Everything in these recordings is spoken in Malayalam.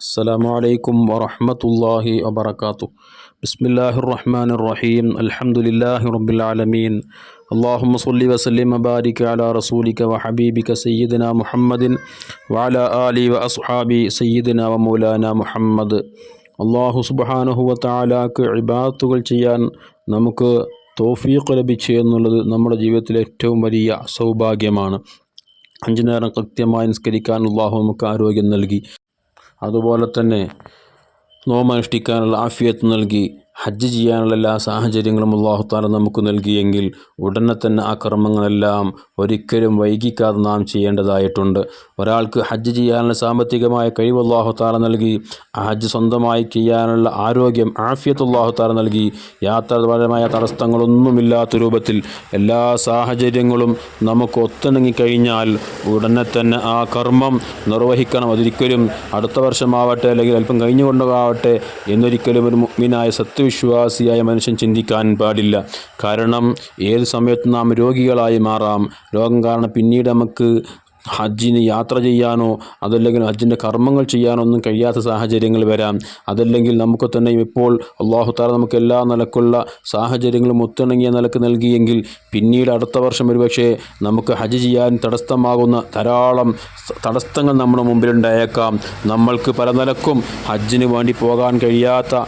السلام عليكم ورحمة الله وبركاته بسم الله الرحمن الرحيم الحمد لله رب العالمين اللهم صل وسلم وبارك على رسولك وحبيبك سيدنا محمد وعلى آله وأصحابه سيدنا ومولانا محمد അള്ളാഹു സുബാനഹുവ താലാക്ക് ഇബാത്തുകൾ ചെയ്യാൻ നമുക്ക് തോഫീഖ് ലഭിച്ചു എന്നുള്ളത് നമ്മുടെ ജീവിതത്തിലെ ഏറ്റവും വലിയ സൗഭാഗ്യമാണ് അഞ്ചു നേരം കൃത്യമായി നിസ്കരിക്കാൻ അള്ളാഹു നമുക്ക് ആരോഗ്യം നൽകി അതുപോലെ തന്നെ നോമനുഷ്ഠിക്കാനുള്ള ആഫിയത്ത് നൽകി ഹജ്ജ് ചെയ്യാനുള്ള എല്ലാ സാഹചര്യങ്ങളും അള്ളാഹുത്താല നമുക്ക് നൽകിയെങ്കിൽ ഉടനെ തന്നെ ആ കർമ്മങ്ങളെല്ലാം ഒരിക്കലും വൈകിക്കാതെ നാം ചെയ്യേണ്ടതായിട്ടുണ്ട്. ഒരാൾക്ക് ഹജ്ജ് ചെയ്യാനുള്ള സാമ്പത്തികമായ കഴിവ് അള്ളാഹുത്താല നൽകി ആ ഹജ്ജ് സ്വന്തമായി ചെയ്യാനുള്ള ആരോഗ്യം ആഫിയത്ത് അള്ളാഹുത്താല നൽകി യാത്രാപരമായ തടസ്സങ്ങളൊന്നുമില്ലാത്ത രൂപത്തിൽ എല്ലാ സാഹചര്യങ്ങളും നമുക്ക് ഒത്തിണങ്ങിക്കഴിഞ്ഞാൽ ഉടനെ തന്നെ ആ കർമ്മം നിർവഹിക്കണം. അതൊരിക്കലും അടുത്ത വർഷമാവട്ടെ അല്ലെങ്കിൽ അല്പം കഴിഞ്ഞുകൊണ്ടാവട്ടെ എന്നൊരിക്കലും ഒരു മുഗ്മിനായ സത്യവിശ്വാസിയായ മനുഷ്യൻ ചിന്തിക്കാൻ പാടില്ല. കാരണം ഏത് സമയത്തും നാം രോഗികളായി മാറാം. രോഗം കാരണം പിന്നീട് നമുക്ക് ഹജ്ജിന് യാത്ര ചെയ്യാനോ അതല്ലെങ്കിൽ ഹജ്ജിന്റെ കർമ്മങ്ങൾ ചെയ്യാനോ ഒന്നും കഴിയാത്ത സാഹചര്യങ്ങൾ വരാം. അതല്ലെങ്കിൽ നമുക്ക് തന്നെ ഇപ്പോൾ അള്ളാഹു താല നമുക്ക് എല്ലാ നിലക്കുള്ള സാഹചര്യങ്ങളും ഒത്തിണങ്ങിയ നിലയ്ക്ക് നൽകിയെങ്കിൽ പിന്നീട് അടുത്ത വർഷം ഒരുപക്ഷെ നമുക്ക് ഹജ്ജ് ചെയ്യാൻ തടസ്സമാകുന്ന ധാരാളം തടസ്സങ്ങൾ നമ്മുടെ മുമ്പിലുണ്ടായേക്കാം. നമ്മൾക്ക് പല നിലക്കും ഹജ്ജിന് വേണ്ടി പോകാൻ കഴിയാത്ത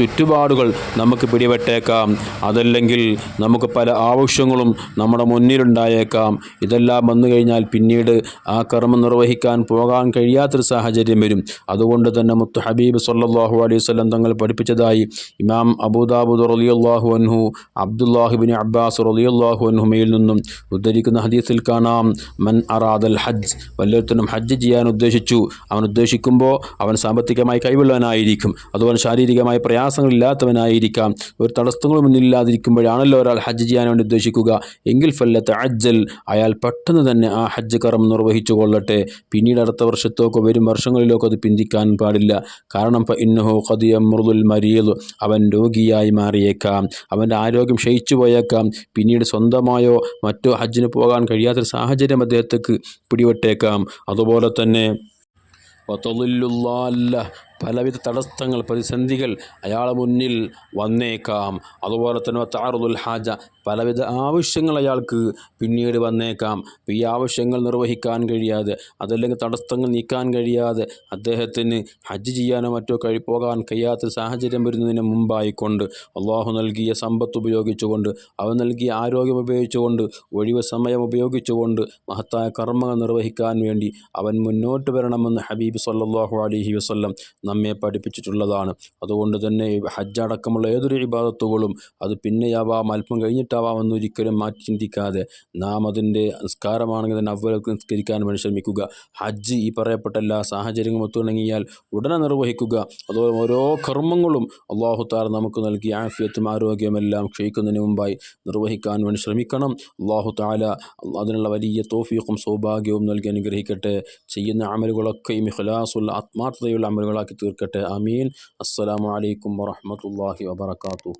ചുറ്റുപാടുകൾ നമുക്ക് പിടിപെട്ടേക്കാം. അതല്ലെങ്കിൽ നമുക്ക് പല ആവശ്യങ്ങളും നമ്മുടെ മുന്നിലുണ്ടായേക്കാം. ഇതെല്ലാം വന്നു കഴിഞ്ഞാൽ പിന്നീട് ആ കർമ്മം നിർവഹിക്കാൻ പോകാൻ കഴിയാത്തൊരു സാഹചര്യം വരും. അതുകൊണ്ട് തന്നെ മുത്ത് ഹബീബ് സല്ലാഹു അലൈഹി സ്വലം തങ്ങൾ പഠിപ്പിച്ചതായി ഇമാം അബൂദാബുദ് റലിയല്ലാഹു അൻഹു അബ്ദുല്ലാഹിബിൻ അബ്ബാസ് റലിയല്ലാഹു അൻഹുമയിൽ നിന്നും ഉദ്ധരിക്കുന്ന ഹദീസിൽ കാണാം. മൻ അറാദൽ ഹജ്ജ് വല്ലൊരുത്തനും ഹജ്ജ് ചെയ്യാൻ ഉദ്ദേശിച്ചു. അവൻ ഉദ്ദേശിക്കുമ്പോൾ അവൻ സാമ്പത്തികമായി കൈവിള്ളവനായിരിക്കും അതുപോലെ ശാരീരികമായ പ്രയാസങ്ങളില്ലാത്തവനായിരിക്കാം. ഒരു തടസ്സങ്ങളും മുന്നില്ലാതിരിക്കുമ്പോഴാണല്ലോ ഒരാൾ ഹജ്ജ് ചെയ്യാൻ വേണ്ടി ഉദ്ദേശിക്കുക. എങ്കിൽ ഫല്ലത്തെ അജ്ജൽ അയാൾ പെട്ടെന്ന് തന്നെ ആ ഹജ്ജ് കർമ്മം നിർവഹിച്ചു കൊള്ളട്ടെ. പിന്നീട് അടുത്ത വർഷത്തേക്കോ വരും വർഷങ്ങളിലേക്കോ അത് പിന്തിക്കാൻ പാടില്ല. കാരണം ഇന്നഹോ ഖദിയ മൃദുൽ മരിയതു അവൻ രോഗിയായി മാറിയേക്കാം. അവന്റെ ആരോഗ്യം ക്ഷയിച്ചു പോയേക്കാം. പിന്നീട് സ്വന്തമായോ മറ്റോ ഹജ്ജിന് പോകാൻ കഴിയാത്തൊരു സാഹചര്യം അദ്ദേഹത്തേക്ക് പിടിപെട്ടേക്കാം. അതുപോലെ തന്നെ പലവിധ തടസ്സങ്ങൾ പ്രതിസന്ധികൾ അയാളെ മുന്നിൽ വന്നേക്കാം. അതുപോലെ തന്നെ താറുദുൽ ഹാജ പലവിധ ആവശ്യങ്ങൾ അയാൾക്ക് പിന്നീട് വന്നേക്കാം. ഈ ആവശ്യങ്ങൾ നിർവഹിക്കാൻ കഴിയാതെ അതല്ലെങ്കിൽ തടസ്സങ്ങൾ നീക്കാൻ കഴിയാതെ അദ്ദേഹത്തിന് ഹജ്ജ് ചെയ്യാനോ മറ്റോ കഴി പോകാൻ കഴിയാത്ത സാഹചര്യം വരുന്നതിന് മുമ്പായിക്കൊണ്ട് അള്ളാഹു നൽകിയ സമ്പത്ത് ഉപയോഗിച്ചുകൊണ്ട് അവൻ നൽകിയ ആരോഗ്യം ഉപയോഗിച്ചുകൊണ്ട് ഒഴിവ് സമയം ഉപയോഗിച്ചുകൊണ്ട് മഹത്തായ കർമ്മങ്ങൾ നിർവഹിക്കാൻ വേണ്ടി അവൻ മുന്നോട്ട് വരണമെന്ന് ഹബീബ് സല്ലാഹു അലഹി വസ്ല്ലം നമ്മെ പഠിപ്പിച്ചിട്ടുള്ളതാണ്. അതുകൊണ്ട് തന്നെ ഹജ്ജ് അടക്കമുള്ള ഏതൊരു ഇബാദത്തുകളും അത് പിന്നെയാവാം അല്പം കഴിഞ്ഞിട്ടാവാം എന്നൊരിക്കലും മാറ്റി ചിന്തിക്കാതെ നാം അതിന്റെ നിസ്കാരമാണെങ്കിൽ തന്നെ അവർക്ക് നിസ്കരിക്കാൻ വേണ്ടി ശ്രമിക്കുക. ഹജ്ജ് ഈ പറയപ്പെട്ട എല്ലാ സാഹചര്യങ്ങളും ഒത്തുണങ്ങിയാൽ ഉടനെ നിർവഹിക്കുക. അതുപോലെ ഓരോ കർമ്മങ്ങളും അള്ളാഹു താർ നമുക്ക് നൽകിയ ആഫിയത്തും ആരോഗ്യമെല്ലാം ക്ഷയിക്കുന്നതിന് മുമ്പായി നിർവഹിക്കാൻ വേണ്ടി ശ്രമിക്കണം. അള്ളാഹു താല അതിനുള്ള വലിയ തോഫീഖും സൗഭാഗ്യവും നൽകി അനുഗ്രഹിക്കട്ടെ. ചെയ്യുന്ന അമലുകളൊക്കെയും ഇഖ്ലാസുള്ള ആത്മാർത്ഥതയുള്ള അമലുകളാക്കി തീർക്കട്ടെ. അമീൻ അസ്സലാമു അലൈക്കും വറഹമത്തല്ലാഹി വബർക്കാത്തു